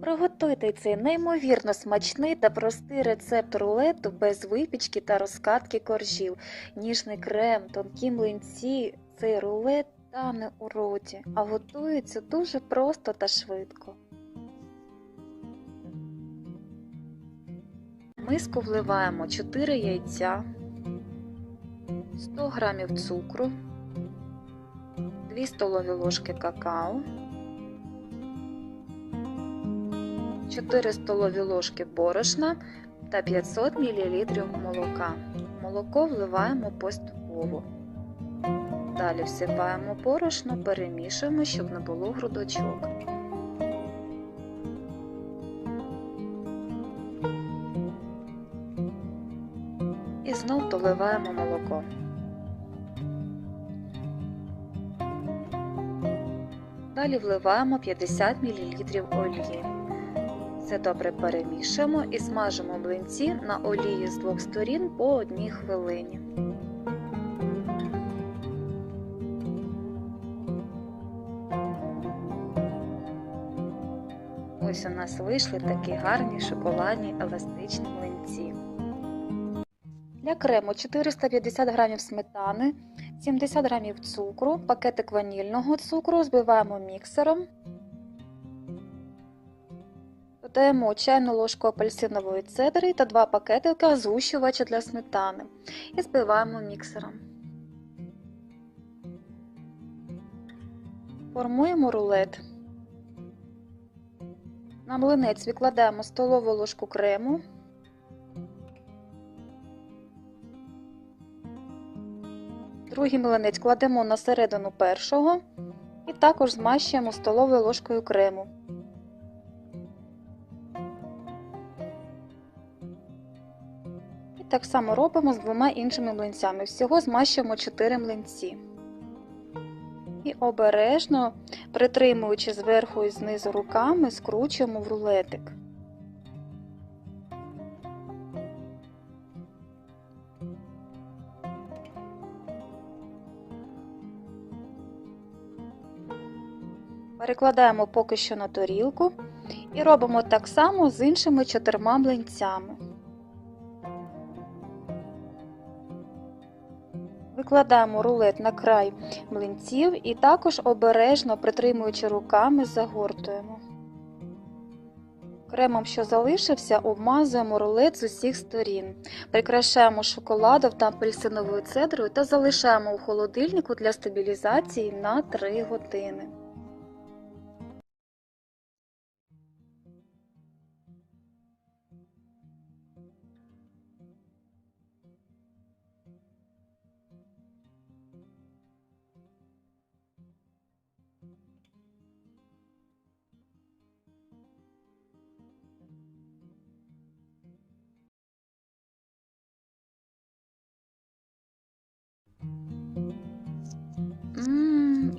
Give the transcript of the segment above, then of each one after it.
Приготуйте цей неймовірно смачний та простий рецепт рулету без випічки та розкатки коржів. Ніжний крем, тонкі млинці, цей рулет тане у роті, а готується дуже просто та швидко. В миску вливаємо 4 яйця, 100 г цукру, 2 столові ложки какао, 4 столові ложки борошна та 500 мл молока. Молоко вливаємо поступово. Далі всипаємо борошно, перемішуємо, щоб не було грудочок. І знов доливаємо молоко. Далі вливаємо 50 мл олії. Все добре перемішуємо і смажимо млинці на олії з двох сторін по одній хвилині. Ось у нас вийшли такі гарні шоколадні еластичні млинці. Для крему 450 г сметани, 70 г цукру, пакетик ванільного цукру збиваємо міксером. Додаємо чайну ложку апельсинової цедри та 2 пакетика згущувача для сметани і збиваємо міксером. Формуємо рулет. На млинець викладаємо столову ложку крему. Другий млинець кладемо на середину першого і також змащуємо столовою ложкою крему. Так само робимо з двома іншими млинцями. Всього змащуємо 4 млинці. І обережно, притримуючи зверху і знизу руками, скручуємо в рулетик. Перекладаємо поки що на тарілку і робимо так само з іншими чотирма млинцями. Викладаємо рулет на край млинців і також обережно притримуючи руками, загортуємо. Кремом, що залишився, обмазуємо рулет з усіх сторін. Прикрашаємо шоколадом та апельсиновою цедрою та залишаємо у холодильнику для стабілізації на 3 години.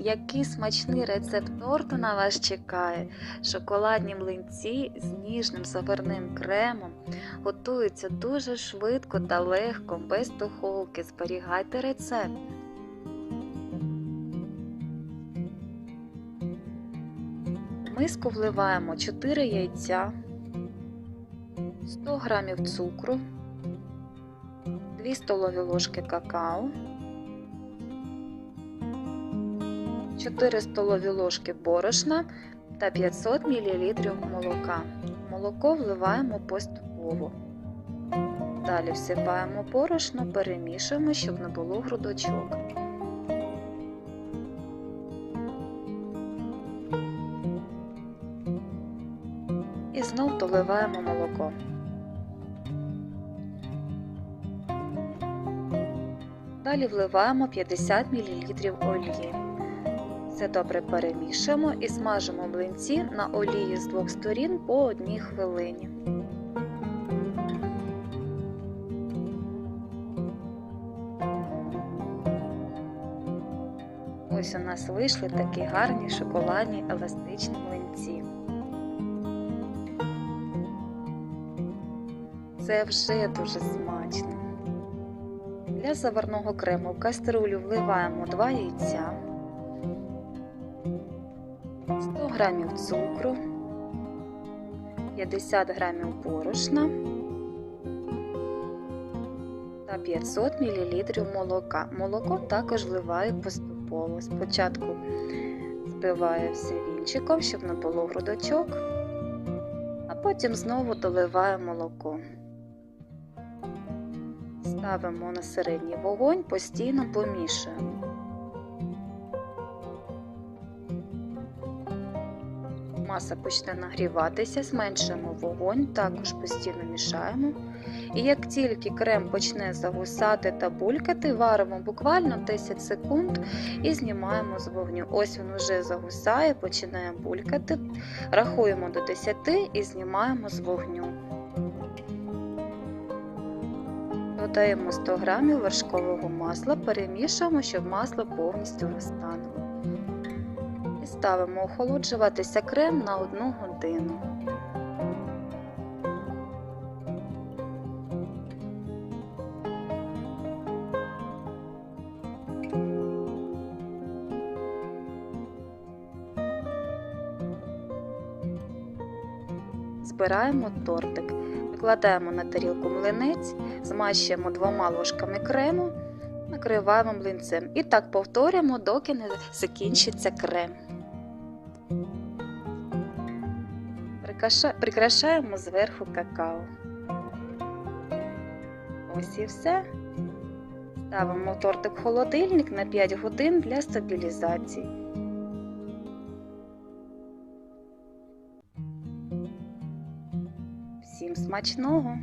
Який смачний рецепт торту на вас чекає. Шоколадні млинці з ніжним заварним кремом готуються дуже швидко та легко, без духовки. Зберігайте рецепт. Миску вливаємо 4 яйця, 100 г цукру, 2 столові ложки какао. 4 столові ложки борошна та 500 мл молока. Молоко вливаємо поступово. Далі всипаємо борошно, перемішуємо, щоб не було грудочок. І знов доливаємо молоко. Далі вливаємо 50 мл олії. Все добре перемішуємо і смажимо млинці на олії з двох сторін по одній хвилині. Ось у нас вийшли такі гарні шоколадні еластичні млинці. Це вже дуже смачно. Для заварного крему в каструлю вливаємо 2 яйця. 100 г цукру, 50 грамів борошна та 500 мл молока. Молоко також вливаю поступово. Спочатку збиваю все вінчиком, щоб не було грудочок, а потім знову доливаю молоко. Ставимо на середній вогонь, постійно помішуємо. Маса почне нагріватися, зменшуємо вогонь, також постійно мішаємо. І як тільки крем почне загусати та булькати, варимо буквально 10 секунд і знімаємо з вогню. Ось він вже загусає, починає булькати. Рахуємо до 10 і знімаємо з вогню. Додаємо 100 г вершкового масла, перемішуємо, щоб масло повністю розтануло. І ставимо охолоджуватися крем на 1 годину. Збираємо тортик, викладаємо на тарілку млинець, змащуємо двома ложками крему, накриваємо млинцем. І так повторюємо, доки не закінчиться крем. Прикрашаємо зверху какао. Ось і все. Ставимо тортик в холодильник на 5 годин для стабілізації. Всім смачного!